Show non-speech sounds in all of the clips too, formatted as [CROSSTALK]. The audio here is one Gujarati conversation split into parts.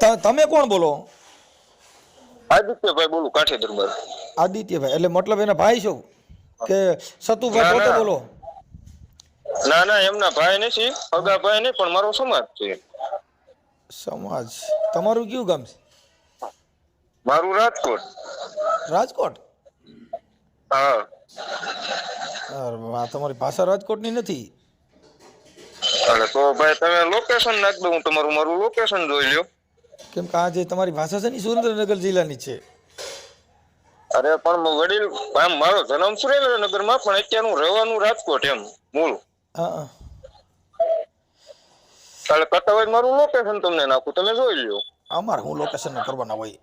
તમે કોણ બોલો? આદિત્યભાઈ બોલું કાઠી દરબાર આદિત્યભાઈ એટલે મતલબ એના ભાઈ છો? કે સતુભાઈ પોતે બોલો? ના ના એમના ભાઈ નથી અગા ભાઈ નહીં પણ મારો સમાજ છે. સમાજ. તમારું કયું ગામ છે? મારું રાજકોટ. રાજકોટ? હા. તમારી ભાષા રાજકોટની નથી. અરે તો ભાઈ તમે લોકેશન નાખ દો હું તમારું મારું લોકેશન જોઈ લ્યો. કેમ કે આ જે તમારી ભાષા છે ને સુરેન્દ્રનગર જિલ્લાની છે. અરે પણ વડીલ આમ મારો જન્મ સુરેન્દ્રનગરમાં પણ અત્યારે હું રહેવાનું રાજકોટ એમ મૂળ. હા હા. એટલે કરતા હોય મારું લોકેશન તમને નાખું તમે જોઈ લ્યો. અમારે હું લોકેશન કરવાના હોય.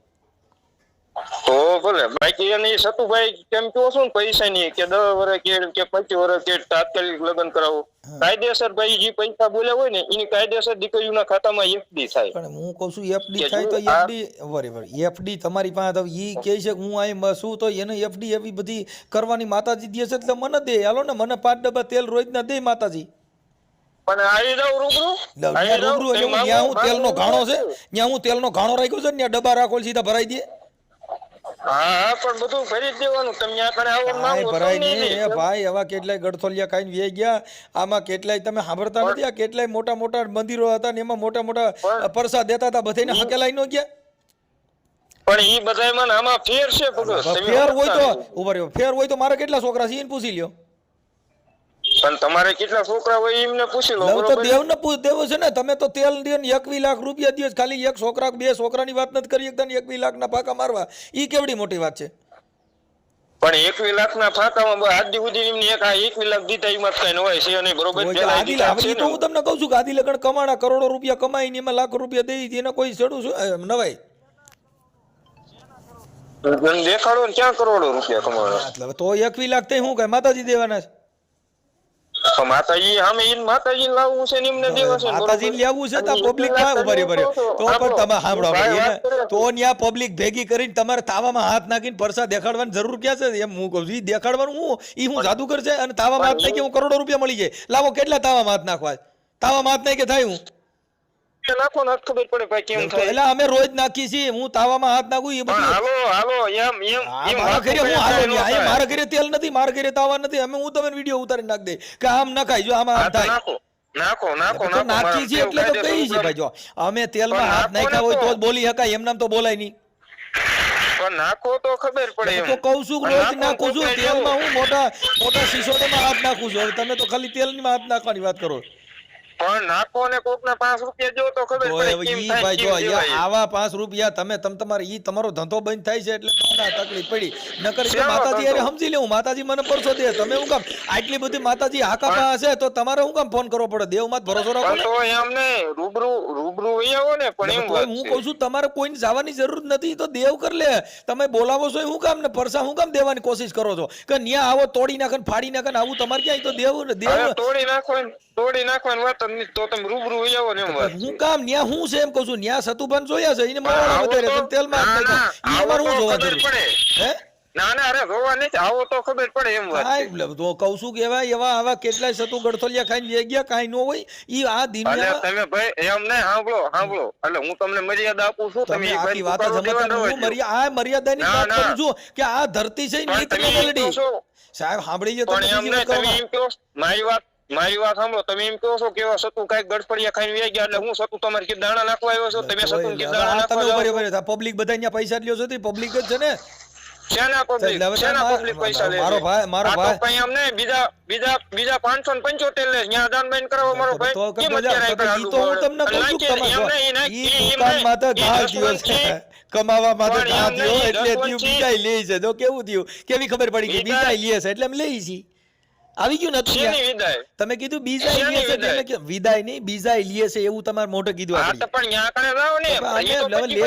તો ભલે બાકી એની સતુભાઈ કેમ કહો છો ને પૈસા ની કે દસ વર્ષ કે કે પચીસ વર્ષ કે તાત્કાલિક લગ્ન કરાવો. કાયદેસર ભાઈ જે પૈસા બોલ્યા હોય ને એની કાયદેસર દીકરીઓના ખાતામાં એફડી થાય. પણ હું કહું છું એફડી થાય તો એફડી બરાબર એફડી તમારી પાસે તો ઈ કહે છે કે હું અહીં શું તો એને એફડી એવી બધી કરવાની માતાજી દે છે એટલે મને દે. હાલો ને મને પાંચ ડબ્બા તેલ રોજ ના દે માતાજી. પણ આવી જાવ રૂબરૂ? રૂબરૂ એટલે હું ત્યાં હું તેલનો ઘાણો છે ત્યાં હું તેલનો ઘાણો રાખ્યો છે ને ત્યાં ડબ્બા રાખો સીધા ભરાઈ દે. હા પણ બધું ભરી દેવાનું. તમે ત્યાં કણે આવો ને ભાઈ માંગો ભરાય નહીં. એ ભાઈ આવા કેટલાય ગડથોલિયા ખાઈને વે ગયા. આમાં કેટલાય તમે સાંભળતા નથી આ કેટલાય મોટા મોટા મંદિરો હતા ને એમાં મોટા મોટા પણ- દેતા હતા બધાને હકેલાઈ ન ગયા? પણ ઈ બધાયમાં ને આમાં ફેર છે ફેર હોય તો રહ્યો ફેર હોય તો મારે કેટલા છોકરા છે એને પૂછી લ્યો. પણ તમારે કેટલા છોકરા હોય એમને પૂછી લો તો બરોબર દેવ ને છે ને તમે તો તેલ દે ને એકવી લાખ રૂપિયા દિવસ ખાલી એક છોકરા બે છોકરાની વાત નથી કરી એકદમ એકવી લાખ ના પાકા મારવા. એ કેવડી મોટી વાત છે? પણ એકવી લાખ ના ફાંકામાં આજ સુધી એમને એક આ એકવી લાખ દીધા એમાં કઈ નવાય છે નહીં બરોબર તો આદિ તો હું તમને કહું છું કે આદિ લગન કમાણા કરોડો રૂપિયા કમાઈ ને એમાં લાખ રૂપિયા દઈ એને કોઈ છેડું શું નવાય. દેખાડો ને ક્યાં કરોડો રૂપિયા કમાવાનો? એટલે તો એકવી લાખ થઈ હું કઈ માતાજી દેવાના છે. પણ માતાજી સામે ઈ માતાજી લાવવું છે ને એમને દેવા છે માતાજી લેવું છે તો પબ્લિક તો પણ તમે સાંભળો એને. તો ન્યા ભેગી કરીને તમારે તાવામાં હાથ નાખીને પરસા દેખાડવાની જરૂર ક્યાં છે? એમ હું કહું છું ઈ દેખાડવાનું હું ઈ હું જાદુગર છે અને તાવામાં હાથ નાખી હું કરોડો રૂપિયા મળી જાય. લાવો કેટલા તાવામાં હાથ નાખવા તાવા તાવામાં હાથ નાખી થાય હું? નાખો ને ખબર પડે ભાઈ કેમ થાય. એટલે અમે રોજ નાખી છીએ હું તાવામાં હાથ નાખું એ બધું. હાલો હાલો એમ એમ આ મારા ઘરે હું હાલો કાંઈ નહીં ન મારા ઘરે તેલ નથી મારા ઘરે તાવા નથી અમે હું તમને વિડિયો ઉતારી નાખ દે કે આમ નખાય જો આમાં હાથ થાય. નાખો નાખો નાખો નાખી છે એટલે તો કાયદેસર છે ભાઈ જો. અમે તેલમાં હાથ નાખ્યા હોય તો. જ બોલી શકાય એમ નામ તો બોલાય નહીં. પણ નાખો તો ખબર પડે તો કહું છું રોજ નાખું છું તેલમાં હું મોટા મોટા સિસોડામાં હાથ નાખું છું. હવે તમે તો ખાલી તેલમાં હાથ નાખવાની વાત કરો. પણ નાખો ને કોક ના પાંચ રૂપિયા જો તો ખબર પડે ઈ ભાઈ જો આવા પાંચ રૂપિયા તમે તમ તમારે ઈ તમારો ધંધો બંધ થાય છે એટલે તકલીફ પડી. નકર કે માતાજી અરે સમજી લેવું માતાજી મને પરસો દે. તમે હું કામ આટલી બધી માતાજી હાકા પા તો તમારે હું કામ ફોન કરવો પડે? દેવમાં ભરોસો રાખો ને. તો એમ ને રૂબરૂ રૂબરૂ વહી આવો ને પણ એમ હું. કહું છું તમારે કોઈને જવાની જરૂર નથી તો દેવ કર લે. તમે બોલાવો છો એ હું કામ ને? પરસા હું કામ દેવાની કોશિશ કરો છો? કે ન્યા આવો તોડી નાખે ફાડી નાખે આવું તમારે ક્યાંય? તો દેવ ને દેવ તોડી નાખવાની તોડી નાખવાનું વાત જ તો તમે રૂબરૂ આવો ને એમ વાત. હું કામ ન્યા હું છે એમ કહું છું ન્યા સતુભાન જોયા છે એને પણ મારવાના વધારે તમે તેલમાં ના, જ ના, નાખ્યા. ઈ અમારે હું જોવા જરૂર. હે? ના ના અરે જોવા નહીં આવો તો ખબર પડે એમ વાત હા એટલે તો કહું છું કે એવા એવા આવા કેટલાય સતુ ગડથોલિયા ખાઈને વે ગયા કાઈ નો હોય. ઈ આ અલે દુનિયામાં તમે ભાઈ એમ ને સાંભળો સાંભળો. એટલે હું તમને મર્યાદા આપું છું તમે તમે એ આખી વાત સમજતા હું મર્યાદા આ મર્યાદાની ના, વાત કરું છું કે આ ધરતી છે પણ તમે સાહેબ સાંભળી લ્યો તમે નહીં વાત. એમ કહો મારી વાત મારી વાત સાંભળો તમે એમ કહો છો કે સતુ કાંઈક ગડફડિયા ખાઈને વ્યાઈ ગયા એટલે હું સતુ તમારે કે દાણા નાખવા આવ્યો છો? તમે સતુ કે દાણા તમે નાખવા રહ્યો. આ પબ્લિક બધા અહીંયા પૈસા લ્યો છો તે પબ્લિક જ છે ને? શેના પબ્લિક શેના પબ્લિક પૈસા લે મારો ભાઈ- મારો ભાઈ- કંઈ એમ બીજા બીજા બીજા પાંચસો ને પંચોતેર લે ત્યાં દાન બેન કરાવો મારો ભાઈ. તો કેમ અત્યારે ઈ તો હું તમને કહું છું કે પડે? તમારે એમ નહીં, ઈ દુકાન માટે ઈ ઘા દસવંત દ્યો છે. છે. કમાવા માટે ઘા એટલે લે છે. તો કેવું થયું? કેવી ખબર પડી કે બીજા લે છે એટલે અમે લઈ છીએ આવી ગયું ને હતું શેની ત્યાં? વિદાય? તમે કીધું બીજા ઇલિયસ? એટલે કે વિદાય? નહીં બીજા ઇલિયસ એવું તમારે મોઢે કીધું આપણે પણ ન્યા કણે જાઓ ને અમે લે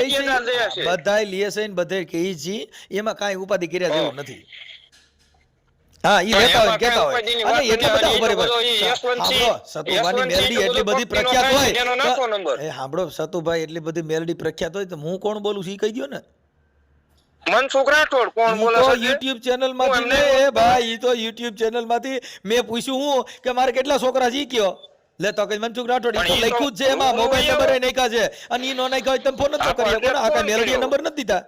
દે છે. બધાય છે ને બધે કહી જી એમાં કાંઈ ઉપાધિ કર્યા જેવું નથી. હા ઈ લેતા હોય કેતા હોય. અને એટલા બધા ઉપર સતુભાની મેલડી એટલી બધી પ્રખ્યાત હોય. એ સાંભળો સતુભાઈ એટલી બધી મેલડી પ્રખ્યાત હોય તો હું કોણ બોલું છું? ઈ કહી દ્યો ને. મનસુખ રાઠોડ કોણ બોલે તો છે યુટ્યુબ ચેનલમાંથી એ ભાઈ તો યુટ્યુબ ચેનલમાંથી મે પૂછ્યું હું કે મારે કેટલા છોકરા કયો? લે તો કે મનસુખ રાઠોડ ઈ તો લખ્યું જ છે એમાં મોબાઈલ નંબર એ નાખ્યા છે. અને ઈ નો નાખ્યા તમે ફોન નતો કર્યો. પણ આ મેલડી નંબર નથી દીધા?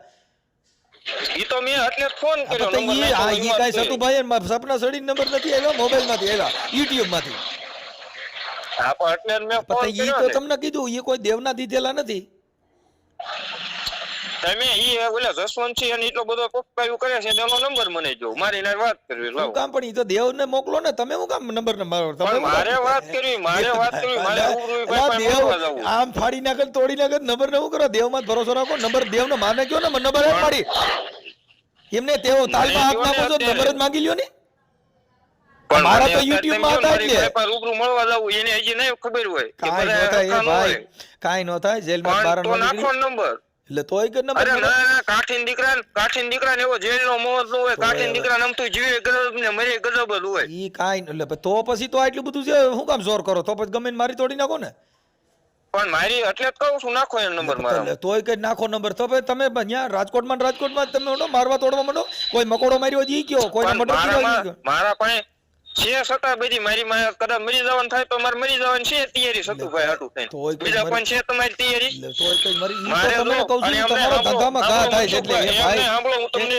ઈ તો મે એટલે ફોન કર્યો. નંબર ઈ આ ઈ કાઈ સતુ ભાઈ સપના સડી નંબર નથી આવ્યો મોબાઈલમાંથી આવ્યા યુટ્યુબમાંથી. હા પણ એટલે મે ફોન ઈ કર્યો તો તમને કીધું ઈ કોઈ દેવના દીધેલા નથી. તમે ઈ ઓલા જસવંતસિંહ અને એટલો બધો પપ્પાયું કરે છે એનો નંબર મને જો મારી નાર વાત કરવી લાવો. કામ પણ ઈ તો દેવને મોકલો ને તમે હું કામ નંબર ને મારો? તમે? મારે વાત કરવી મારે [LAUGHS] વાત કરવી મારે ઉરુઈ ભાઈ પાસે આમ ફાડી નાખે તોડી નાખે નંબર ને હું કરો? દેવમાં ભરોસો રાખો નંબર દેવને માને કયો ને નંબર જ પાડી એમને તેઓ તાલમાં હાથ નાખો તો નંબર જ માંગી લ્યો ને? મારા તો યુટ્યુબમાં હતા ને. રૂબરૂ મળવા જાવ એને હજી નહીં ખબર હોય કે નો થાય એ હરખા ભાઈ કાઈ નો થાય તો માં નીકળી નંબર એટલે તોય કે નંબર અરે. ના ના કાઠીન દીકરા કાઠીન દીકરા ને એવો જેલનો મોહ ન હોય કાઠીન દીકરા દીકરા નમતું જીવે ગજબ ને મરે ગજબ જ હોય. ઈ કાઈ એટલે તો પછી તો આટલું બધું છે હું કામ જોર કરો? તો પછી ગમે મારી તોડી નાખો ને. પણ મારી એટલે જ કહું છું નાખો એનો નંબર મારો. તોય કઈ નાખો નંબર. તો ભાઈ તમે અહીંયા રાજકોટમાં ને રાજકોટમાં જ તમે મારવા તોડવા માંડો કોઈ મકોડો માર્યો હોય ઈ કયો? કોઈ કયો. મારા પાસે છે છતાં બધી મારી માં કદાચ મરી જવાનું થાય તો મારે મરી જવાનું છે તૈયારી સતુભાઈ હાટું થઈને. બીજા પણ છે તમારી તૈયારી? તોય કઈ મરી મારે તમને કહું છું તમારા ધંધામાં ઘા થાય છે એટલે ભાઈ સાંભળો, હું તમને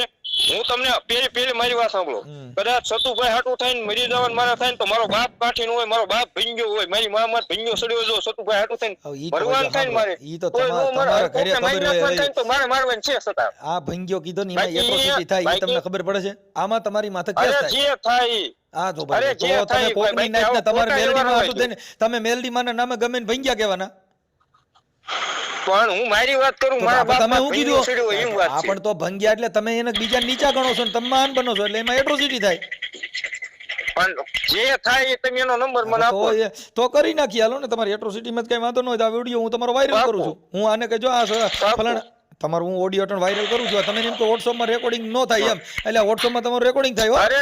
હું તમને પેલી પેલી મારી વાત સાંભળો. કદાચ સતુભાઈ હાટું થઈને મરી જવાનું મારા થાય તો મારો બાપ કાઠી હોય મારો બાપ ભીંજો હોય મારી મા માં ભીંજો સડ્યો જો સતુભાઈ હાટું થઈને બધા થાય ને મારે. ઈ તો તમારા- મારા ઘરે ખબર હોય, તો મારે મારવાનું છે સતા. આ ભંગ્યો કીધો ને એમાં એટ્રોસિટી થાય એ તમને ખબર પડે છે? આમાં તમારી માથે કે થાય. જે થાય. આ જો ભાઈ તો તમે કોકની નાઈટ ને તમારે મેલડી માં આટું દેને તમે મેલડી માં નામે ગમે ને ભંગ્યા કેવાના પણ હું મારી વાત કરું મારા બાપ તમે હું એમ કીધું? વાત છે. પણ તો ભંગ્યા એટલે તમે એને બીજા નીચા ગણો છો ને તમે માન બનો છો એટલે એમાં એટ્રોસિટી થાય. પણ જે થાય એ તમે એનો નંબર મને આપો. તો કરી નાખી હાલો ને તમારી એટ્રોસિટીમાં માં કઈ વાંધો ન હોય આ વિડિયો હું તમારો વાયરલ કરું છું. હું આને કહેજો આ ફલાણા તમારું હું ઓડિયો વાયરલ કરું છું. તમે એમ કે વોટ્સઅપમાં રેકોર્ડિંગ ન થાય એમ. એટલે વોટ્સઅપમાં તમારું રેકોર્ડિંગ થાય અરે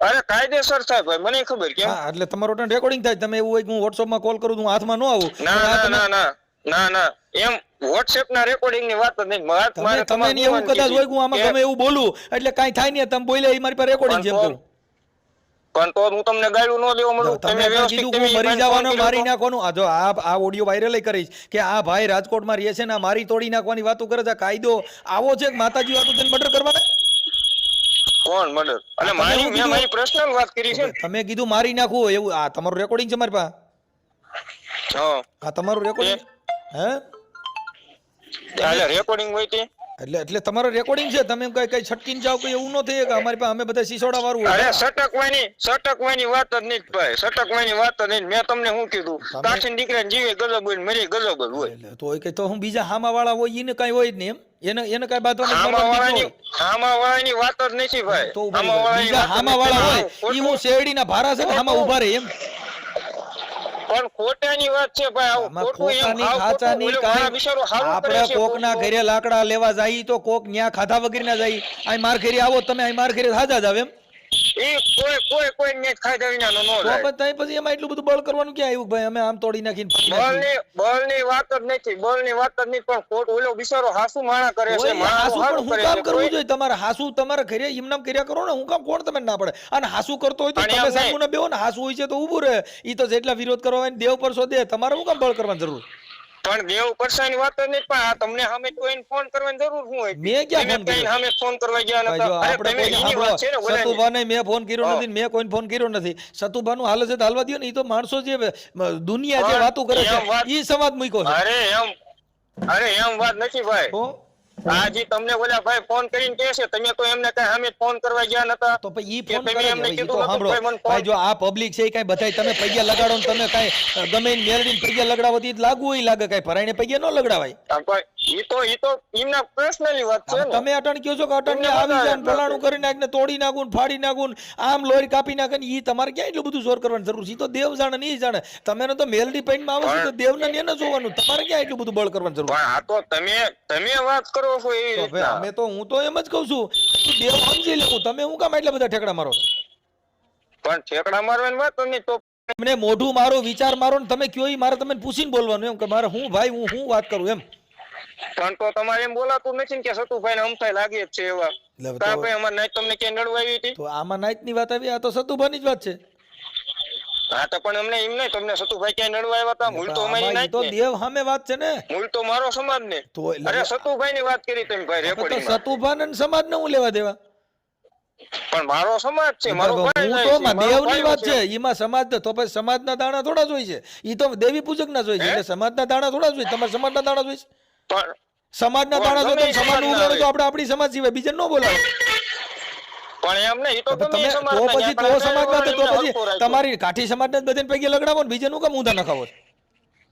અરે કાયદેસર સાહેબ ભાઈ મને ખબર કેમ? હા એટલે તમારો ટાઈમ રેકોર્ડિંગ થાય. તમે એવું હોય કે હું માં કોલ કરું તો હું હાથમાં ન આવું. ના ના ના ના ના ના. એમ WhatsApp ના રેકોર્ડિંગની વાત નહીં. વાત મારે તમે એવું કદાચ હોય કે હું આમાં તમે એવું બોલું એટલે કાઈ થાય નહીં તમે બોલે એ મારી પાસે રેકોર્ડિંગ જેમ એમ પણ તો હું તમને ગાળું ન દેવા મળું. તમે કીધું હું મરી જવાનો મારી નાખવાનું. આ જો આ આ ઓડિયો વાયરલ કરીશ કે આ ભાઈ રાજકોટમાં રહે છે ને મારી તોડી નાખવાની વાતો કરે છે કાયદો આવો છે કે માતાજી વાતો તેને મર્ડર કરવાના? કોણ મર્ડર અને મારી મેં મારી પર્સનલ વાત કરી છે તમે કીધું મારી નાખું એવું. આ તમારું રેકોર્ડિંગ છે મારી પાસે? હા. આ તમારું રેકોર્ડિંગ હે? રેકોર્ડિંગ હોય તે? એટલે એટલે તમારો રેકોર્ડિંગ છે. તમે કઈ કઈ છટકીને જાવ કોઈ એવું ન થઈ કે અમારી પાસે અમે બધા સિસોડા વાળું અરે સટકવાની સટકવાની વાત જ નહીં ભાઈ. સટકવાની વાત જ નહીં. મેં તમને શું કીધું? કાઠીન દીકરાને જીવે ગજબ હોય મરી ગજબ જ હોય. તો કે તો હું બીજા હામા વાળા હોય એને કઈ હોય જ નહીં એમ. એને એને કઈ બાંધવાની હામા જરૂર વાળાની નથી. હામા વાળાની વાત જ નથી ભાઈ. તો હામાવાળા હોય ઈ હું શેરડીના ભારા છે ને હામા ઊભા રહે એમ. પણ ખોટાની વાત છે ભાઈ આવું ખોટું એમ ખાચાની ઓલો બિચારો હારું કરે આપણે છે કોકના ઘરે લાકડા લેવા જાય તો કોક ન્યા ખાધા વગર ના જાય. અહીં માર ઘરે આવો તમે અહીં માર ઘરે હાજા જ આવે એમ. ઈ કોઈ કોઈ કોઈ ને ખાધા વિનાનો ન તો જાય. પછી પછી એમાં એટલું બધું બળ કરવાનું ક્યાં આવ્યું ભાઈ અમે આમ તોડી નાખીને ફોડી નાખ્યું. બળની બળની વાત જ નથી વાત જ પણ ખોટ ઓલો બિચારો હાસુ માણા કરે છે હાસુ પણ હું કામ કરવું જોઈએ? તમારે હાસુ તમારે ઘરે એમનામ કર્યા કરો ને હું કામ કોણ તમે ના પડે? અને હાસુ કરતો હોય તો તમે બેહો ને હાસુ હોય છે તો ઊભું રહે. ઈ તો જેટલા વિરોધ કરવા હોય દેવ પર શોધે. તમારે હું કામ બળ કરવાની જરૂર? પણ દેવ પરસાની વાત જ નહીં પણ આ તમને સામે કોઈને ફોન કરવાની જરૂર શું હોય? મેં ક્યાં ફોન કર્યો? સામે ફોન કરવા ગયા નતા અરે તમે એની વાત છે ને સતુભાને મેં ફોન કર્યો નથી મેં કોઈને ફોન કર્યો નથી. સતુભાનું હાલ છે હાલવા દ્યો ને ઈ તો માણસો જે દુનિયા જે વાતો કરે છે ઈ સમાજ મૂક્યો છે. અરે એમ અરે એમ વાત નથી ભાઈ. તો આ જે તમને ઓલા ભાઈ ફોન કરીને કહે છે તમે તો એમને કઈ અમે ફોન કરવા ગયા નતા. તો પછી ઈ ફોન તમે. એમને કીધું સાંભળો. ભાઈ જો આ પબ્લિક છે કઈ બધાય તમે પૈયા લગાડો ને તમે કઈ ગમે મેળવીને પૈયા લગડાવો તો લાગુ હોય લાગે કઈ ભરાઈને પૈયા ન લગડાવાય. ઈ તો ઈ તો એમના પર્સનલી વાત છે તમે અટણ કહો છો કે અટણ ને આવી જાય ને ફલાણું કરી નાખ ને તોડી નાખું ને ફાડી નાખું આમ લોહી કાપી નાખે ને ઈ તમારે ક્યાં એટલું બધું જોર કરવાની જરૂર છે? ઈ તો દેવ જાણે નહીં જાણે. તમે તો મેલડી પેઇન્ટમાં આવે છે તો દેવને ને જોવાનું. તમારે ક્યાં એટલું બધું બળ કરવાની જરૂર આ તો તમે તમે વાત કરો છો એવી રીતના? અમે તો હું તો એમ જ કહું છું કે દેવ સમજી લેવું તમે હું કામ એટલા બધા ઠેકડા મારો પણ ઠેકડા મારવાની વાત તમને તો મને મોઢું મારો વિચાર મારો ને તમે કયો મારે તમને પૂછીને બોલવાનું એમ કે મારે હું ભાઈ હું હું વાત કરું એમ. પણ તો તમારે એમ બોલાતું નથી ને કે સતુભાઈ ને અમથાઈ લાગે છે એવા. તો- ભાઈ અમારે નાઈટ તમને ક્યાંય નડવા આવી હતી? તો આમાં નાઈટની વાત આવી આ તો સતુભાની જ વાત છે. હા તો પણ અમને એમ નહીં તમને સતુભાઈ ક્યાંય નડવા આવ્યા હતા? મૂળ તો અમારી આમાં તો દેવ સામે વાત છે ને. મૂળ તો મારો સમાજ ને. અરે સતુભાઈ ની વાત કરી તમે ભાઈ રેકોર્ડિંગ રેકોર્ડિંગમાં સતુભાન સમાજ ને હું લેવા દેવા? પણ મારો સમાજ છે મારો ભાઈ હું તો દેવની વાત છે. ઈમાં સમાજ તો પછી સમાજના દાણા થોડા જ હોય છે. ઈ તો દેવી પૂજક ના જ હોય છે એટલે સમાજના દાણા થોડા જ હોય તમારા સમાજના દાણા જોઈ છે? પણ સમાજના ના દાણા જો તમે સમાજનું સમાજના તો. આપણે આપણી સમાજ સિવાય બીજા ન બોલાવો. પણ એમ નહીં તો તમે તો પછી તો પણ સમાજના તો પછી તમારી કાઠી સમાજ ને બધાને પૈકી લગડાવો ને બીજાનું કામ ઊંધા નખાવો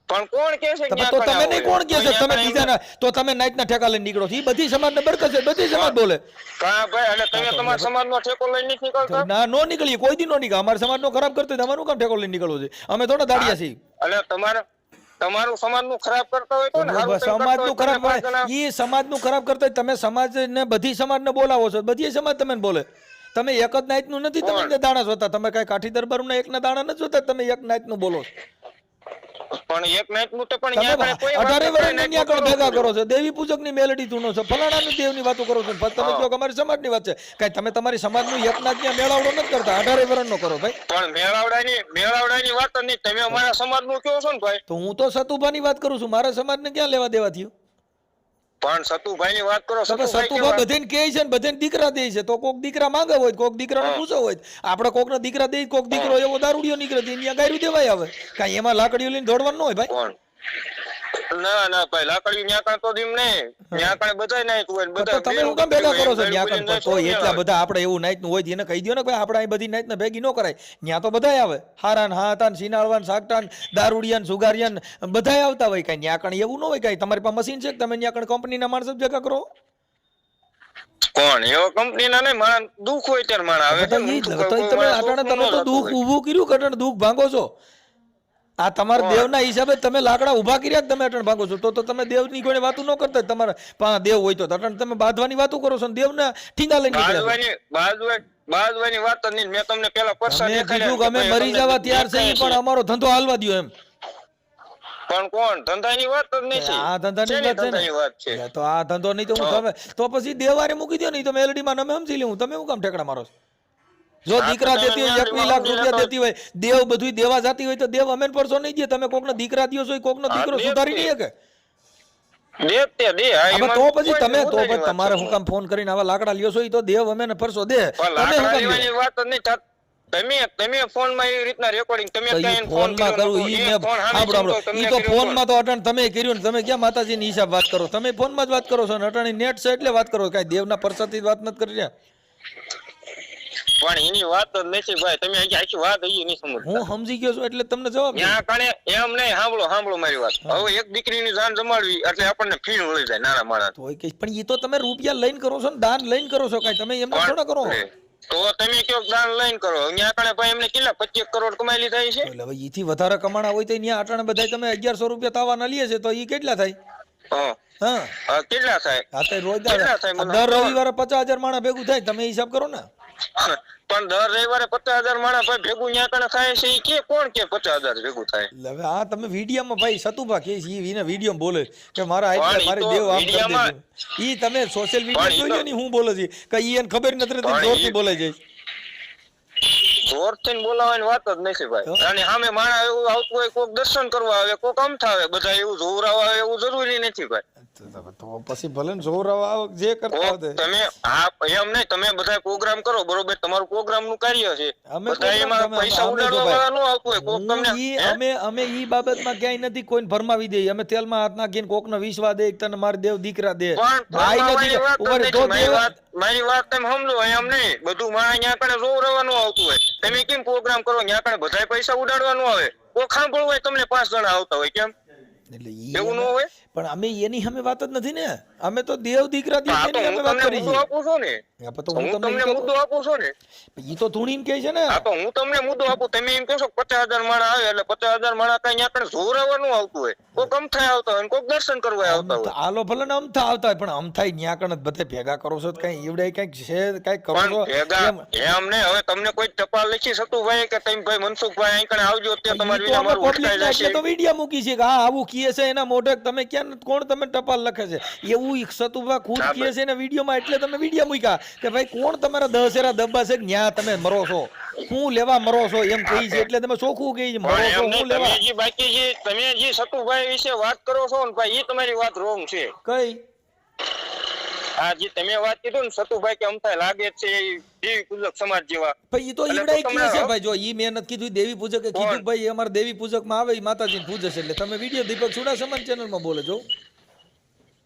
પણ કોણ કે છે તો તમે નહીં કોણ કે છે? તમે બીજાના તો તમે નાઈટના ઠેકા લઈને નીકળો છો. એ બધી સમાજને છે બધી સમાજ બોલે. કા ભાઈ એટલે તમે તમારા સમાજનો ઠેકો લઈને નથી નીકળતા? ના નો નીકળીએ કોઈ દી નો નીકળે. અમારા સમાજનો ખરાબ કરતો હોય તો કામ ઠેકો લઈને નીકળવું છે. અમે થોડા દાડિયા છીએ. એટલે તમારે તમારું સમાજનું ખરાબ કરતા હોય તો ને સમાજનું ખરાબ એ સમાજનું ખરાબ કરતા તમે સમાજને બધી સમાજને બોલાવો છો. બધી સમાજ તમે બોલે. તમે એક જ નાઈટનું નથી તમે? દાણા જોતા. તમે કઈ કાઠી દરબારના એકના દાણા નથી જોતા તમે એક નાઈટનું બોલો પણ એક નાઈટનું તો પણ અહીંયા કોઈ અઢારે વર્ષની આગળ ભેગા કરો. છો? દેવી પૂજકની મેલડી ધૂનો છો ફલાણાની દેવની વાતો કરો છો. પણ તમે કહો અમારી સમાજની વાત છે. કઈ તમે તમારી સમાજનું એકના જ ત્યાં મેળાવડો નથી કરતા અઢારે વર્ષનો કરો ભાઈ. પણ મેળાવડાની મેળાવડાની વાત નહીં. તમે અમારા સમાજનું કહો છો ને ભાઈ. તો હું તો સતુભાની વાત કરું છું. મારા સમાજ ને ક્યાં લેવા દેવા થયું? પણ સતુભાઈ ની વાત કરો સતુભાઈ સતુભા કેવા? બધાને કહે છે ને બધાને દીકરા દે છે. તો કોક દીકરા માંગે હોય કોક દીકરાનો પૂછો હોય. આપણે કોકનો દીકરા દે કોક દીકરો એવો દારૂડિયો નીકળે ત્યાં ગાયરું દેવાય આવે કાંઈ એમાં લાકડીઓ લઈને દોડવાનું ન હોય ભાઈ. કોણ? ના ના ભાઈ લાકડી ન્યા તો દીમ નહીં. ન્યા બધાય નાખ્યું હોય બધા તમે હું કામ ભેગા કરો છો? હોય, ન્યા તો એટલા બધા આપણે એવું નાઈટનું હોય એને કહી દો ને ભાઈ આપણે અહીં બધી નાઈટને ભેગી ન કરાય. ન્યા તો બધાય આવે. ને ને ને ને ને ને આવતા હોય કાંઈ. ન્યા કણ એવું ન હોય કાંઈ. તમારી પાસે મશીન છે કે તમે ન્યાકણ કંપનીના માણસો ભેગા કરો? કોણ? એવો કંપનીના નહીં માણસ દુઃખ હોય ત્યારે આવે ને. તમે તો દુઃખ ઉભું ઊભું કર્યું કે દુઃખ ભાંગો છો? આ તમારા દેવના હિસાબે તમે લાકડા ઊભા કર્યા તમે અટણ ભાંગો છો. તો તો તમે દેવની કોઈ વાત ન કરતા તમારા પાસે દેવ હોય તો. અટણ તમે બાંધવાની વાતો કરો છો દેવના ઠીંગા લઈને બાંધવાની વાત નહીં. મેં તમને પેલા પરસા અમે દેખાડ્યા કીધું કે અમે મરી જવા તૈયાર છે પણ અમારો ધંધો હાલવા દ્યો એમ. પણ કોણ? ધંધાની વાત જ નથી આ ધંધાની વાત છે તો આ ધંધો નહીં તો હું તમે તો પછી દેવારે મૂકી દો નહીં તો મેલડીમાં અમે સમજી લેવું તમે હું કામ ઠેકડા મારો છો? જો દીકરા દેતી હોય એકવીસ લાખ રૂપિયા દેતી હોય દેવ બધું દેવા જાતી હોય તો દેવ અમે પરસો નહીં દે. તમે કોકનો દીકરા દિયો છો કોકનો દીકરો સુધારી નહીં કે હા, તો પછી તમે તો પછી તમારે. કામ ફોન કરીને આવા લાકડા લ્યો છો એ તો દેવ અમે ને ફરશો દે તમે લાકડા કામ વાત નહીં. તમે તમે ફોનમાં એવી રીતના રેકોર્ડિંગ તમે ફોન કરું ઈ મેં ફોન ઈ તો અટાણ તમે કર્યું ને તમે ક્યાં માતાજીની હિસાબ વાત કરો? તમે ફોનમાં જ વાત કરો છો ને અટાણી નેટ છે એટલે વાત કરો કાંઈ દેવના પરસાથી થી વાત નથી કરી રહ્યા. પણ એની વાત તો નથી ભાઈ. તમે આખી આખી વાત હજી નહીં સમજ હું સમજી ગયો છું એટલે તમને જવાબ ત્યાં કણે એમ નહીં સાંભળો સાંભળો મારી વાત. હવે એક દીકરીની જાન જમાડવી એટલે આપણને ફીણ વળી જાય નાના માણસ. તોય કે પણ એ તો તમે રૂપિયા લઈને કરો છો ને દાન લઈને કરો છો કાઈ? તમે એમ થોડા કરો? તો તમે કયો દાન લઈને કરો. અહીંયા કણે ભાઈ એમને કેટલા? પચીસ કરોડ કમાઈ લીધા છે? એટલે હવે ઈથી વધારે કમાણા હોય તો અહીંયા અટાણે બધા તમે અગિયારસો રૂપિયા તાવાના લઈએ છે તો ઈ કેટલા થાય? હા. હા. હા, કેટલા થાય? આ તો રોજ થાય? દર રવિવારે પચાસ હજાર માણસ ભેગું થાય તમે હિસાબ કરો ને. [LAUGHS] પણ દર રવિવારે પચાસ હજાર માણસ ભાઈ ભેગું ત્યાં કણે થાય છે એ કે કોણ કે પચાસ હજાર ભેગું થાય? હવે આ તમે વિડીયામાં ભાઈ સતુભા કે છે એને વીડિયો બોલે કે મારા આટલા મારે દેવ આમ કરી દેજો. ઈ તમે સોશિયલ મીડિયા જોઈ લો ને હું બોલે છે કે ઈ એને ખબર નથી રહેતી જોરથી બોલે છે જોરથી બોલાવાની વાત જ નથી ભાઈ? અને સામે માણસ એવું આવતું હોય કોક દર્શન કરવા આવે કોક અમથા આવે બધા એવું જોવરાવા આવે એવું જરૂરી નથી ભાઈ. તો પછી ભલે ને જોરાવા આવો જે કરતા હોય તમે આ એમ નહીં તમે બધા પ્રોગ્રામ કરો બરોબર? તમારું પ્રોગ્રામનું કાર્ય છે. અમે એમાં પૈસા ઉડાડવા વાળા ન આવતું હોય. કોક તમને અમે અમે ઈ બાબતમાં ક્યાંય નથી કોઈને ભરમાવી દઈએ. અમે તેલમાં હાથ નાખીને કોકનો વિશ્વા દે તને માર દેવ દીકરા દે. ભાઈ નથી વાત જ ઊભા રહે, નથી. તો મારી વાત તમે સમજો એમ નહીં. બધું મારા અહીંયા કણે જોવરાવાનું આવતું હોય. તમે કેમ પ્રોગ્રામ કરો? ત્યાં કણે બધા પૈસા ઉડાડવાનું આવે. કોખાણ પણ હોય તમને પાંચ જણા આવતા હોય કેમ? એટલે એવું ન હોય? પણ અમે એની અમે વાત જ નથી ને. અમે તો દેવ દીકરા દે હા તો એની હું અમે વાત કરી છે. આપું છું ને. તો હું તમને મુદ્દો આપું છું ને. ઈ તો ધૂણીન કહે છે ને. હા તો હું તમને મુદ્દો આપું. તમે એમ કહો છો કે પચાસ હજાર માણસ આવે એટલે પચાસ હજાર માણસ કઈ કણે જોરાવાનું આવતું હોય. કોક અમથાય આવતા હોય કોક દર્શન કરવા આવતા હોય. આલો ભલે ને અમથા આવતા હોય પણ અમથાય ન્યા કણ જ બધે ભેગા કરો છો કઈ ઈવડે કંઈક છે કઈ કરો છો? ભેગા એમ. ને હવે તમને કોઈ ટપાલ લખી શકતું ભાઈ કે તમે ભાઈ મનસુખભાઈ અહીં આવજો અત્યારે તમારી વિના મારું તો વીડિયો મૂકી છે કે હા આવું કીએ છે એના મોઢે તમે ક્યાં કોણ તમે ટપાલ લખે છે? એવું સતુભા ખુદ કહે છે ને વિડીયોમાં એટલે તમે વીડિયો મૂક્યા કે ભાઈ કોણ તમારા દશેરા દબ્બા છે? ન્યા તમે મરો છો. હું લેવા મરો છો એમ કહી છે એટલે તમે ચોખ્ખું કહી છે મરો છો હું લેવા? બાકી તમે જે સતુભાઈ વિશે વાત કરો છો ને ભાઈ એ તમારી વાત રોંગ છે. કઈ? આ જે તમે વાત કીધું ને સતુભાઈ કે અમથાય લાગે છે એ દેવી પૂજક સમાજ જેવા. ભાઈ ઈ તો ઈવડાય તો છે ભાઈ? જો ઈ મહેનત કીધું દેવી પૂજકે કીધું ભાઈ અમાર દેવી પૂજકમાં આવે માતાજી પૂજે છે એટલે તમે વીડિયો દીપક ચુડાસમા ચેનલમાં બોલે છો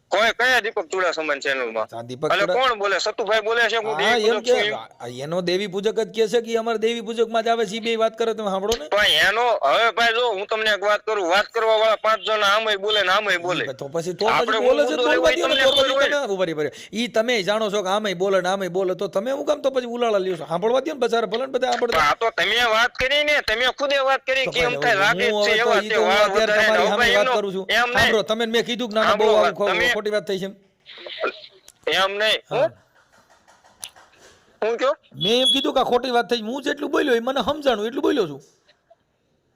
કોઈ કયા દીપક ચુડાસમાન ચેનલમાં દીપક એટલે કોણ બોલે? સતુભાઈ બોલે છે હું દેવી પૂજક છું એનો દેવી પૂજક જ કહે છે કે અમાર દેવી પૂજકમાં જ આવે છે બે વાત કરે તમે સાંભળો ને. પણ એનો હવે ભાઈ જો હું તમને એક વાત કરું વાત કરવા વાળા પાંચ જણ આમય બોલે ને આમય બોલે. તો પછી તો પછી બોલે છે તો ઊંધું બોલવા દ્યો ને, રહેવું તો તમને પછી તમે ઊભા રહી, ઊભા રહી. ઈ તમે જાણો છો કે આમય બોલે ને આમય બોલે તો તમે હું કામ તો પછી ઉલાળા લ્યો છો? સાંભળવા દો ને બચારા ભલે ને બધા આપણે આ તો તમે વાત કરી ને તમે ખુદે વાત કરી કે એમ થાય લાગે છે એવા તે તમારી સામે વાત કરું છું. સાંભળો તમે મેં કીધું કે ના બહુ આવું ખોટી વાત થઈ છે એમ. નહીં. હું. કયો? મેં એમ કીધું કે ખોટી વાત થઈ હું જેટલું બોલ્યો એ મને સમજાણું એટલું બોલ્યો છું.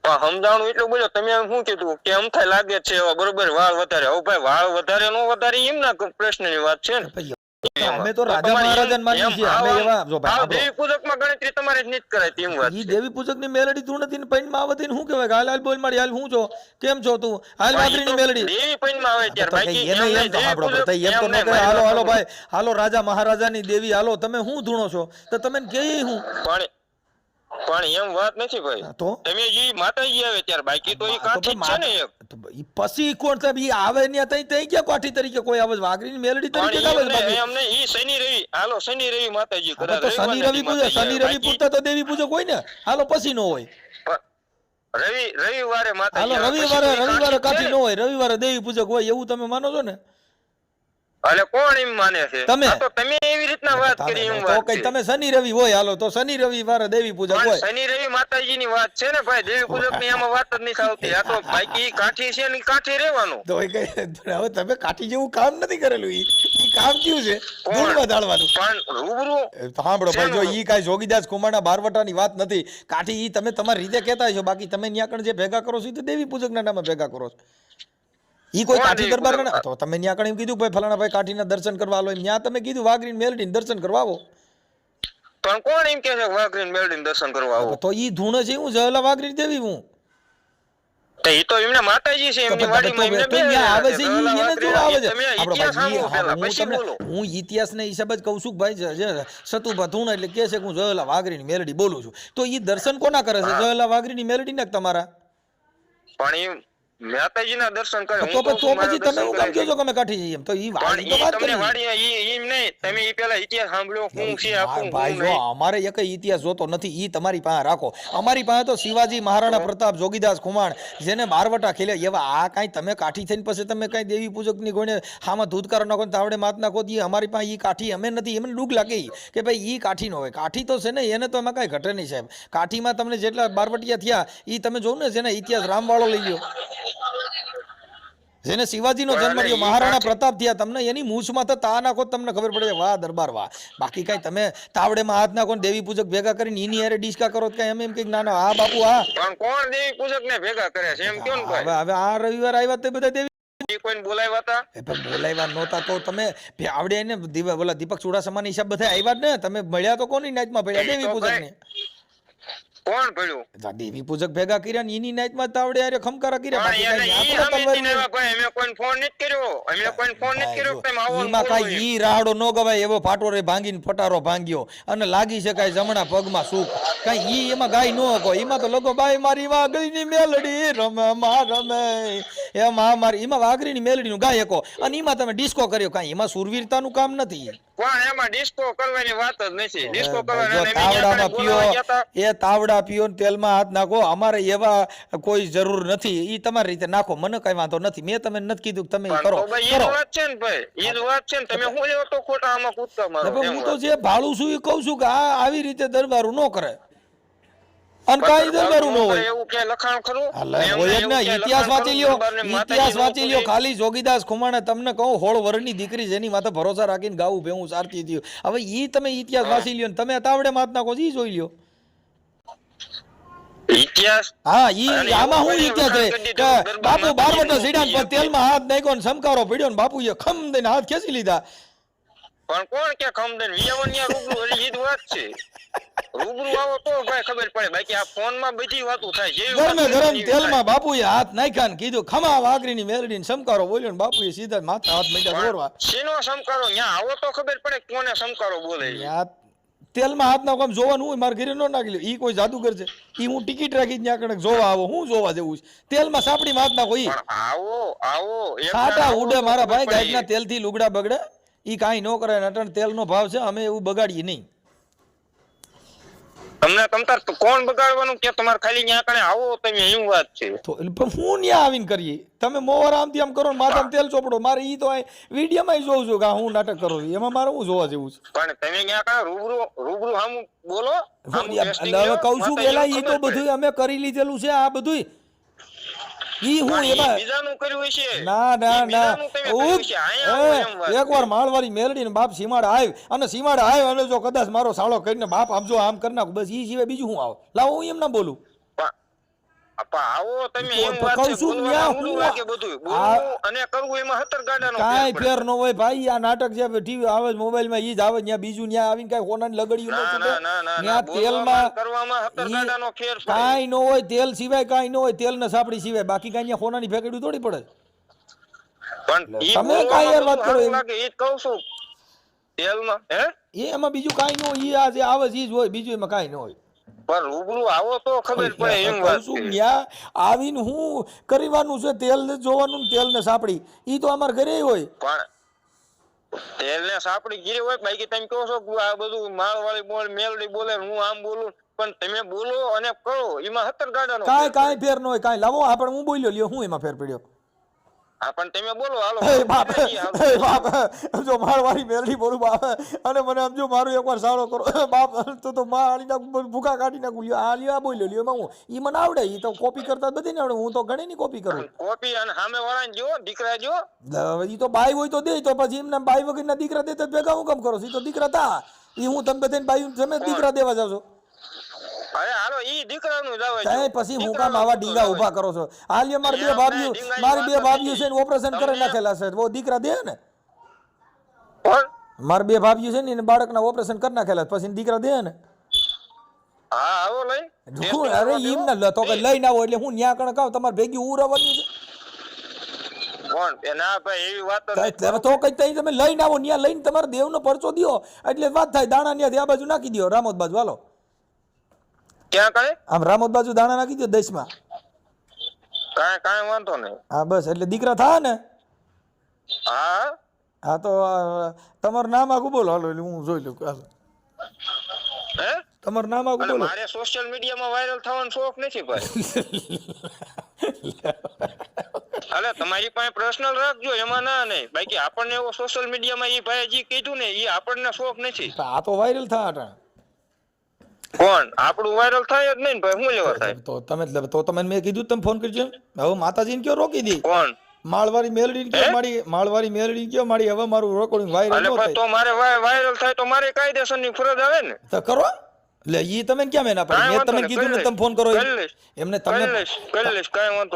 સમજાણું એટલું બોલ્યો. તમે એમ શું કીધું? કે એમ થાય લાગે છે બરોબર વાળ વધારે. હવે ભાઈ વાળ વધારે નો વધારે એમ ના પ્રશ્નની વાત છે ને. ભાઈ, અમે તો રાજા એમ- માનીએ છીએ. અમે એવા જો ભાઈ. દેવી પૂજકમાં ગણતરી તમારે જ જ કરાય તેમ વાત ઈ દેવી પૂજકની મેલડી તું નથી ને પૈણમાં આવતી ને શું કહેવાય? હાલ હાલ બોલ મારી હાલ હું છો? કેમ છો તું? હાલ વાઘરીની મેલડી. દેવી પૈણમાં આવે ત્યાર બાકી એને એમ તો દેવી ભાઈ, એમ તો ન કહે હાલો હાલો ભાઈ હાલો રાજા મહારાજાની દેવી હાલો તમે શું ધૂણો છો? તો તમે કે હું? પણ પણ એમ વાત નથી ભાઈ. તો? તમે જે માતાજી આવે ત્યારે બાકી તો એ કાઠી છે ને એક. ઈ પછી કોણ સાહેબ? ઈ આવે ને તઈ તઈ ક્યાં કાઠી તરીકે? કોઈ આવે છે? વાઘરીની મેલડી તરીકે આવે બાકી? નહીં, ઈ શનિ રવિ હાલો શનિ રવિ માતાજી કરે તો શનિ રવિ પૂજા શનિ રવિ પૂજા પૂજતા તો દેવી પૂજક હોય ને? હાલો પછી નો હોય. રવિ રવિવારે માતાજી હાલો રવિવારે રવિવારે કાઠી નો હોય. રવિવારે દેવી પૂજક હોય એવું તમે માનો છો ને. એટલે કોણ એમ માને છે? તમે. તો તમે એવી રીતના વાત કરી એમ તો કઈ તમે શનિ રવિ હોય હાલો તો શનિ રવિવારે દેવી પૂજક હોય. શનિ રવિ માતાજીની વાત છે ને ભાઈ દેવી પૂજકની આમાં વાત જ નહીં આવતી. આ તો બાકી કાઠી છે ને કાઠી રહેવાનું. તો હવે તમે કાઠી જેવું કામ નથી કરેલું. ઈ કામ કયું છે? ધૂળમાં ઢાળવાનું પણ રૂબરૂ એ તો સાંભળો ભાઈ જો ઈ કાંઈ જોગીદાસ કુમારના બારવટાની વાત નથી. કાઠી ઈ તમે તમારી રીતે કહેતા છો બાકી તમે ન્યા કણ જે ભેગા કરો છો તો દેવી પૂજકના નામે ભેગા કરો છો. ઈ કોઈ કાઠી દરબાર ના તો તમે કણ એમ કીધું ભાઈ ફલાણા ભાઈ કાઠીના દર્શન કરવા આવો એમ. ન્યા તમે કીધું વાઘરીને મેલડી દર્શન કરવા આવો. પણ કોણ એમ કે છે કે મેલડી દર્શન કરવા આવો? તો ઈ ધૂણે છે હું જલા વાઘરીની દેવી હું. તો ઈ તો એમને માતાજી છે એમની વાડીમાં એમને ન્યા આવે છે ઈ એને જો આવે છે. આપણો ભાઈ હું તમને હું ઇતિહાસના હિસાબે જ કહું છું ભાઈ જે- સતુભા ધૂણ એટલે કે છે કે હું જલા વાઘરીની મેલડી બોલું છું. તો ઈ દર્શન કોના કરે છે જલા વાઘરીની મેલડી ને તમારા? પણ માતાજીના દર્શન કરે તો તો પછી તમે હું કામ કરે કે અમે કાઠી જઈએ તો ઈ વાત તો વાત કરી. વાડીએ ઈ એમ નહીં. તમે ઈ પેલા ઇતિહાસ સાંભળ્યો હું છે આપું ભાઈ જો અમારે એક ઇતિહાસ જોતો નથી ઈ તમારી પાસે રાખો. અમારી પાસે તો શિવાજી મહારાણા પ્રતાપ જોગીદાસ ખુમાણ જેને બારવટા ખેલે એવા આ કાઈ તમે કાઠી થઈને પછી તમે કાઈ દેવી પૂજકની ગોણે હામાં ધૂતકાર નાખો તાવડે માત નાખો ઈ અમારી પાસે ઈ કાઠી અમે નથી. એમને ડૂક લાગે કે ભાઈ ઈ કાઠી નો હોય. કાઠી તો છે ને એને તો એમાં કાઈ ઘટે નહીં સાહેબ. કાઠીમાં તમને જેટલા બારવટિયા થયા ઈ તમે જોવો ને જેને ઇતિહાસ રામવાળો લઈ લ્યો. જેને શિવાજીનો જન્મ થયો મહારાણા પ્રતાપ થયા તમને એની મૂછમાં તો તા નાખો તમને ખબર પડે. વાહ દરબાર વાહ. બાકી કાંઈ તમે તાવડેમાં હાથ નાખો દેવી પૂજક ભેગા કરીને એની હારે ડીસકા કરો કઈ એમ એમ કંઈક ના ના. બાપુ પણ કોણ દેવી પૂજક ને ભેગા કરે છે? એમ કયો હવે હવે આ રવિવાર આવ્યા તે બધા દેવી બોલાવ્યા નહોતા. તો તમે આવડે એને દીપક ચુડાસમાના હિસાબ બધા આવ્યા જ ને. તમે મળ્યા તો કોની નાઈટમાં પડ્યા? દેવી પૂજક પૂજકને. કોણ તા દેવી પૂજક ભેગા કર્યા ને એની નાઈટમાં તાવડે હારે ખમકારા કર્યા બાકી કાંઈ ને અમે કોઈ ફોન નથી કર્યો. અમે કોઈ ફોન નથી કર્યો કે આવો ને એમાં બોલો ઈ રાહડો નો ગવાય એવો ફાટોરે ભાંગીને ફટારો ભાંગ્યો. અને લાગી છે કાંઈ જમણા પગમાં સુખ. કાઈ ઈ એમાં ગાય નો હકો. એમાં તો લોકો બાઈ મારી વાઘરીની મેલડી રમે માં રમે. એ માં મારી એમાં વાઘરીની મેલડીનું ગાય હકો. અને એમાં તમે ડિસ્કો કર્યો. કાંઈ એમાં સુરવીરતાનું કામ નથી. પણ એમાં ડિસ્કો કરવાની વાત જ નથી. ડિસ્કો કરવાની તાવડામાં પીઓ. એ તાવડા પીઓ ને તેલમાં હાથ નાખો. અમારે એવા કોઈ જરૂર નથી. એ તમારી રીતે નાખો. મને કઈ વાંધો નથી. મેં તમે નથી કીધું તમે કરો. હું તો. જે ભાળું છું એ કઉ છું કે આ આવી રીતે દરબારું ન કરે. ખાલી જોગીદાસ ખુમાણે તમને કહું હોળ વરની દીકરી જેની માથે ભરોસા રાખીને ગાવું ભેવું સારતી હતી. હવે ઈ તમે ઇતિહાસ વાંચી લ્યો ને. તમે તાવડે માત નાખો ઈ જોઈ લ્યો. ઇતિહાસ હા ઈ આમાં હું ઇતિહાસ બાપુ બારવટા સીડા ને તેલમાં હાથ નાખ્યો ને સમકારો પડ્યો ને બાપુએ ખમ દઈને હાથ ખેંચી લીધા. પણ કોણ કે ખમદન વિયાવન ન્યા રૂબરૂ હજી ઈ વાત છે. રૂબરૂ આવો તો ભાઈ ખબર પડે. બાકી આ ફોનમાં બધી વાતો થાય. જેવી ગરમે ગરમ તેલમાં બાપુએ હાથ નાખ્યા ને કીધું ખમા વાઘરીની મેલડીને સમકારો બોલ્યો ને બાપુએ સીધા માથા હાથ મીડા દોરવા શેનો સમકારો? ન્યા આવો તો ખબર પડે કોને સમકારો બોલે છે. તેલમાં હાથ નાખો આમ જોવાનું હોય મારા ઘરે ન નાખી લે એ કોઈ જાદુગર છે. એ હું ટિકિટ રાખી ત્યાં કણક જોવા આવો હું જોવા જેવું છે. તેલમાં સાપડીમાં હાથ નાખો પણ આવો આવો સાટા ઉડે મારા ભાઈ ગાયના તેલથી લુગડા બગડે. એ કાંઈ ન કરે અટણ તેલનો ભાવ છે અમે એવું બગાડીએ નહીં. તમને તમતાર તો કોણ બગાડવાનું કે તમારે ખાલી ન્યા કણે આવો તમે એવું વાત છે. તો પણ હું ન્યા આવીને કરીએ. તમે મોર આમથી આમ કરો ને માથામાં તેલ ચોપડો. મારે ઈ તો વિડીયોમાં જોઉં છું કે હું નાટક કરું છું. એમાં મારે હું જોવા જેવું છે? પણ તમે ન્યા કણે રૂબરૂ રૂબરૂ આમ બોલો? હવે કહું છું પેલા ઈ તો બધું અમે કરી લીધેલું છે આ બધું ઈ હું એમાં બીજાનું કર્યું હશે ના ના ના. બીજાનું તમે કર્યું છે. અહીંયા આવો એક વાર માળવાળી મેલડી ને બાપ સીમાડ આવ અને સીમાડ આવ અને જો કદાચ મારો સાળો કરીને બાપ આમ જો આમ કરી નાખું બસ ઈ સિવાય બીજું હું આવ? લાવો હું એમ ના બોલું. આવો તમે એમ વાત છે, છું બોલવામાં ન્યા ઊંધું હું- લાગે બધું. અને કરવું એમાં હતર ગાડાનો કાંઈ ફેર પડે. હોય ભાઈ આ નાટક જે ટીવી આવે છે, મોબાઈલમાં ઈ જ આવે ત્યાં બીજું ત્યાં આવીને કાંઈ હોનાની લગડીયું ના, ન કરવામાં હતર ગાડાનો ફેર. કાંઈ હોય તેલ સિવાય કાંઈ ન હોય તેલ ને સાપડી સિવાય બાકી કઈ ત્યાં હોનાની ફેકડ્યું થોડી પડે પણ ઈ તમે બોલવામાં યાર વાત કરો એમ. લાગે, ઈ જ કહું છું. તેલમાં, હે? એ એમાં બીજું કાઈ ન હોય ઈ આ જે આવે ઈ જ હોય બીજું એમાં કાઈ ન હોય પણ રૂબરૂ આવો તો ખબર પડે એમ કહું વાત છું. ન્યા? આવીને હું કરવાનું છે તેલ ને જોવાનું તેલ ને સાપડી. ઈ તો અમાર ઘરે હોય. પણ તેલ ને સાપડી ગીરી હોય બાકી તમે કહો છો આ બધું માળવાળી બોલ મેલડી બોલે હું આમ બોલું પણ તમે બોલો અને કરો એમાં હતર ગાડાનો કાંઈ કાંઈ ફેર ન હોય કાંઈ લાવો આપણે હું બોલ્યો લ્યો હું એમાં ફેર પડ્યો. પણ તમે બોલો હાલો. એ બાપ એ બાપ જો મારવાડી મેરડી બોલું બાપ અને મને આમ જો મારું એકવાર સારો કરો. બાપ તો તો માં આલી નાખું ભૂખા કાઢી નાખું. લ્યો આ લ્યો આ બોલ્યો લ્યો એમાં હું. ઈ મને આવડે ઈ તો કોપી કરતા બધી ને આવડે. હું તો ઘણી ની કોપી કરું. કોપી અને સામે વાળાને જો દીકરા જો. ઈ તો બાઈ હોય તો દે તો પછી એમને બાઈ વગરના દીકરા દેતા ભેગા હું કામ કરો છો? ઈ તો દીકરા તા ઈ હું તમે બધાને બાઈ તમે દીકરા દેવા જાવ છો. તાય પછી હું કામ આવા ડીંગા આવે. કરો છો. આ લ્યો મારી બે ભાભીઓ મારી બે ભાભીઓ છે. ને ઓપરેશન કરી નાખેલા છે. દીકરા દે ને. કોણ? બે ભાભીઓ છે ને એને બાળકના ઓપરેશન કરી નાખેલા. પછી દીકરા દે ને. લઈ. અરે એમ ના તો કે લઈને આવો એટલે હું ન્યા કણ કહું તમારે ભેગી ઉરાવવાની છે. ના તો કઈ તઈ તમે લઈને આવો. ન્યા લઈને તમારે દેવનો પરચો દો એટલે વાત થાય દાણા ન્યા આ બાજુ નાખી દો રામોદ બાજુ હાલો. ક્યાં કઈ? આમ રામોદ બાજુ દાણા નાખી દ્યો દસમાં કાંઈ કાંઈ વાંધો નહીં. હા બસ એટલે દીકરા થાય ને? હા? હા તો તમારું નામ આખું બોલો. હાલો એટલે હું જોઈ લઉં હાલો. હે? તમારું નામ આખું બોલો. મારે સોશિયલ મીડિયામાં વાયરલ થવાનો શોખ નથી ભાઈ. અલે તમારી પાસે પર્સનલ રાખજો એમાં ના નહીં. બાકી આપણને એવો સોશિયલ મીડિયામાં એ ભાઈ જે કીધું ને એ આપણને શોખ નથી. આ તો વાયરલ થાય અટાણે. કોણ આપણું વાયરલ થાય જ નહીં ભાઈ શું લેવા થાય? તો તમે તો તમે મેં કીધું તમે ફોન કરજો. હવે માતાજીને કયો રોકી દી? કોણ માળવારી મેલડીને કયો? મારી માળવાળી મેલડીને કયો મારી હવે મારું રેકોર્ડિંગ વાયરલ તો મારે વાયરલ થાય તો મારે કાયદેસરની ફરજ આવે ને. તો કરો. લે ઈ તમે કેમ એના પાડી? મેં વાંધો તમે નહીં, કીધું ને તમે ફોન કરો. એમને કરી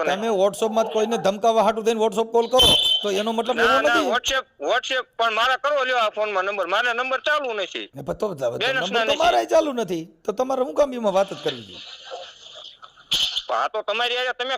તમે WhatsApp માં કોઈને ધમકાવા હાટું થઈને WhatsApp કોલ કરો. તો એનો મતલબ એવો નથી? વોટ્સએપ વોટ્સએપ પણ મારે કરો લ્યો આ ફોનમાં નંબર મારે નંબર ચાલુ નથી. ને પતો નંબર તો નથી. ચાલુ નથી. તો તમારે હું કામ એમાં વાત જ કરવી છે? આ તો તમારી તમે